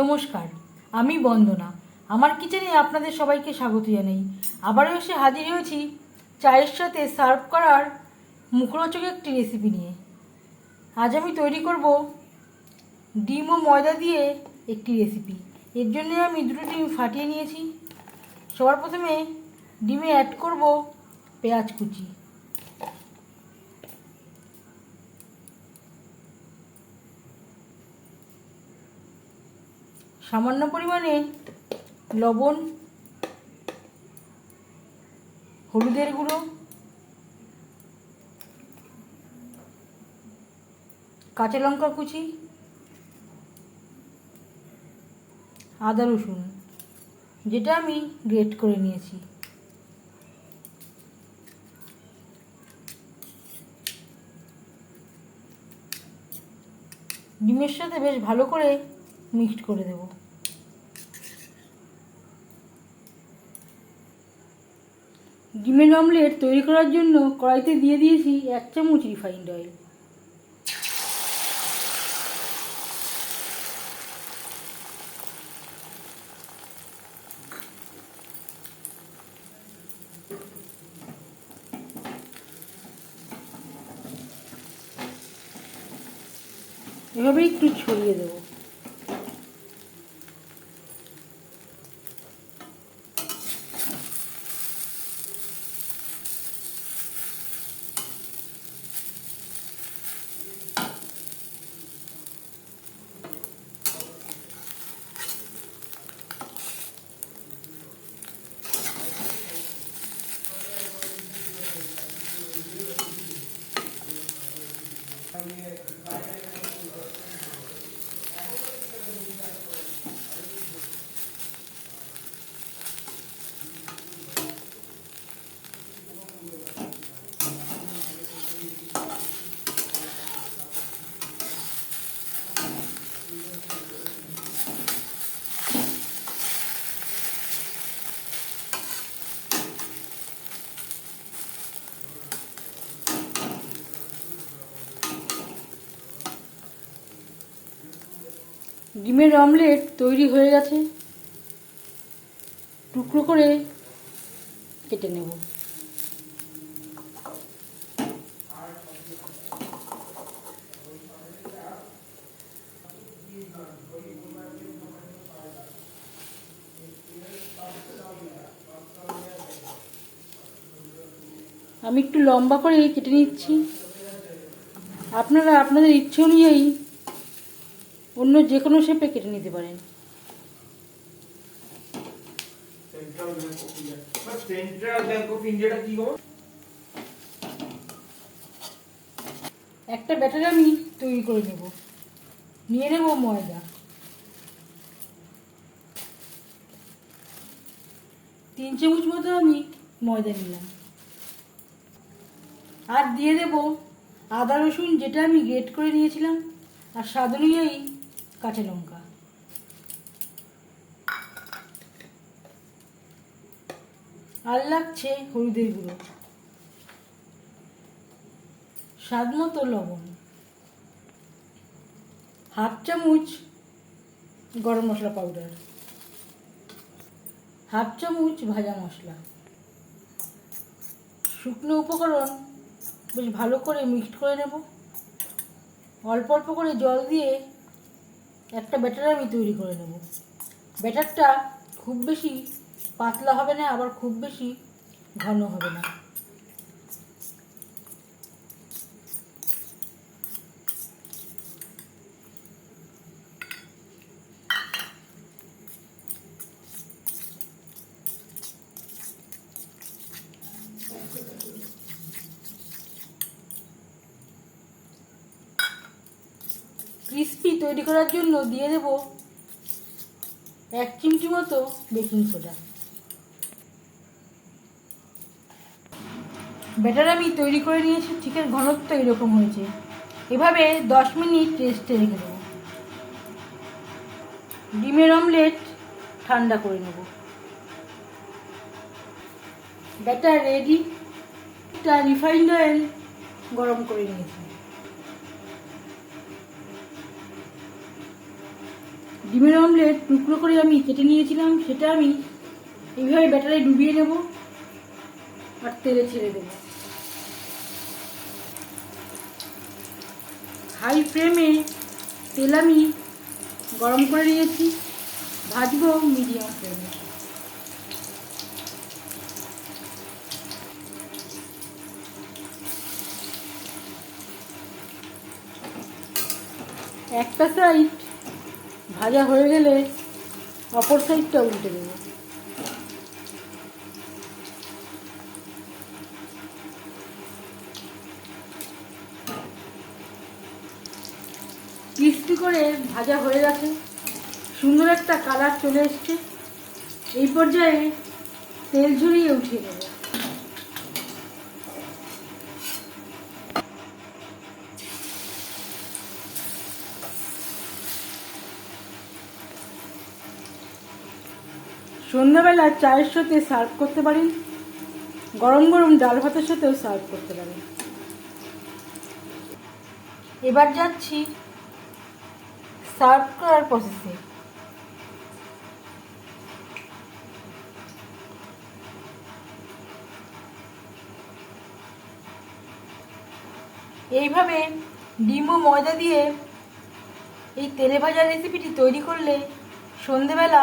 নমস্কার, আমি বন্দনা। আমার কিচেনে আপনাদের সবাইকে স্বাগত জানাই। আবারও এসে হাজির হয়েছি চায়ের সাথে সার্ভ করার মুখরোচক একটি রেসিপি নিয়ে। আজ আমি তৈরি করব ডিম ও ময়দা দিয়ে একটি রেসিপি এর জন্য আমি দুটো ডিম ফাটিয়ে নিয়েছি। সবার প্রথমে ডিমে অ্যাড করব পেঁয়াজ কুচি। সামান্য পরিমাণে লবণ, হলুদের গুঁড়ো, কাঁচা লঙ্কা কুচি, আদা রসুন, যেটা আমি গ্রেট করে নিয়েছি। ডিমের সাথে বেশ ভালো করে মিক্সড করে দেবো। ডিমের অমলেট তৈরি করার জন্য কড়াইতে দিয়ে দিয়েছি এক চামচ রিফাইন্ড অয়েল এভাবে একটু ছড়িয়ে দেবো। ডিমের অমলেট তৈরি হয়ে গেছে। টুকরো করে কেটে নেব। আমি একটু লম্বা করে কেটে নিচ্ছি। আপনারা আপনাদের ইচ্ছে অনুযায়ী অন্য যে কোনো শেপে কেটে নিতে পারেন। একটা ব্যাটার আমি তৈরি করে নেব। নিয়ে নেব ময়দা। তিন চামচ মতো আমি ময়দা নিলাম। আর দিয়ে দেব আদা রসুন যেটা আমি গ্রেট করে নিয়েছিলাম। আর স্বাদ অনুযায়ী কাঁচা লঙ্কা। আর লাগছে হলুদের গুঁড়ো। স্বাদ মতো লবণ। হাফ চামচ গরম মশলা পাউডার। হাফ চামচ ভাজা মশলা। শুকনো উপকরণ বেশ ভালো করে মিক্সড করে নেব। অল্প অল্প করে জল দিয়ে একটা ব্যাটার আমি তৈরি করে নেব। ব্যাটারটা খুব বেশি পাতলা হবে না, আবার খুব বেশি ঘন হবে না। ক্রিস্পি তৈরি করার জন্য দিয়ে দেব এক চিমটি মতো বেকিং সোডা ব্যাটার, আমি তৈরি করে নিয়েছি, চিকেন ঘনত্ব এরকম হয়েছে। এভাবে দশ মিনিট রেস্টে রেখে দেবো। ডিমের অমলেট ঠান্ডা করে নেব। ব্যাটার রেডি রিফাইন্ড অয়েল গরম করে নিয়েছি। ডিমের অমলেট টুকরো করে আমি কেটে নিয়েছিলাম, সেটা আমি এইভাবে ব্যাটারে ডুবিয়ে নেব আর তেলে ছেড়ে দেব। হাই ফ্লেমে তেল আমি গরম করে নিয়েছি, ভাজবো মিডিয়াম ফ্লেমে। একটা সাইড ভাজা হয়ে গেলে অপর সাইডটা উল্টে দেবো। ক্রিস্পি করে ভাজা হয়ে গেছে। সুন্দর একটা কালার চলে এসছে। এই পর্যায়ে তেল ঝরিয়ে উঠিয়ে দেবো। সন্ধ্যাবেলা চায়ের সাথে সার্ভ করতে পারেন গরম গরম ডাল ভাতের সাথেও সার্ভ করতে পারেন এবার যাচ্ছি সার্ভ করার প্রসেসে এইভাবে ডিম ও ময়দা দিয়ে এই তেলে ভাজা রেসিপিটি তৈরি করলে সন্ধেবেলা